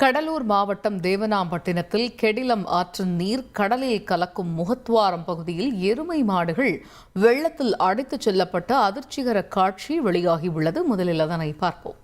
கடலூர் மாவட்டம் தேவனாம்பட்டினத்தில் கெடிலம் ஆற்றின் நீர் கடலில் கலக்கும் முகத்துவாரம் பகுதியில் எருமை மாடுகள் வெள்ளத்தில் அடித்துச் செல்லப்பட்ட அதிர்ச்சிகர காட்சி வெளியாகியுள்ளது. முதலில் அதனை பார்ப்போம்.